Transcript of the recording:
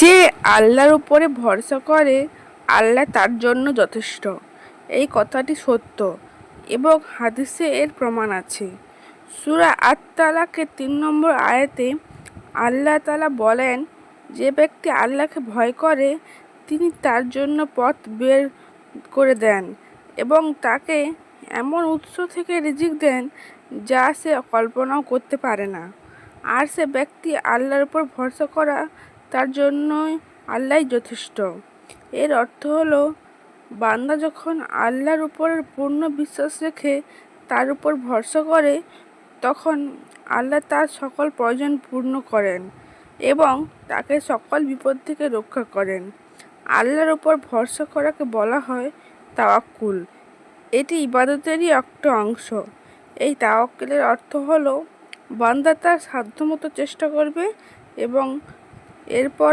যে আল্লাহর উপরে ভরসা করে, আল্লাহ তার জন্য যথেষ্ট। এই কথাটি সত্য এবং হাদিসে এর প্রমাণ আছে। সুরা আত তালাকের তিন নম্বর আয়াতে আল্লাহ তালা বলেন, যে ব্যক্তি আল্লাহকে ভয় করে, তিনি তার জন্য পথ বের করে দেন এবং তাকে এমন উৎস থেকে রিজিক দেন যা সে কল্পনাও করতে পারে না। আর সে ব্যক্তি আল্লাহর উপর ভরসা করা তার জন্যই আল্লাহই যথেষ্ট। এর অর্থ হলো, বান্দা যখন আল্লাহর উপর পূর্ণ বিশ্বাস রেখে তার উপর ভরসা করে, তখন আল্লাহ তার সকল প্রয়োজন পূর্ণ করেন এবং তাকে সকল বিপদ থেকে রক্ষা করেন। আল্লাহর উপর ভরসা করাকে বলা হয় তাওয়াক্কুল। এটি ইবাদতেরই একটা অংশ। এই তাওয়াক্কুলের অর্থ হলো, বান্দা তার সাধ্যমতো চেষ্টা করবে এবং এরপর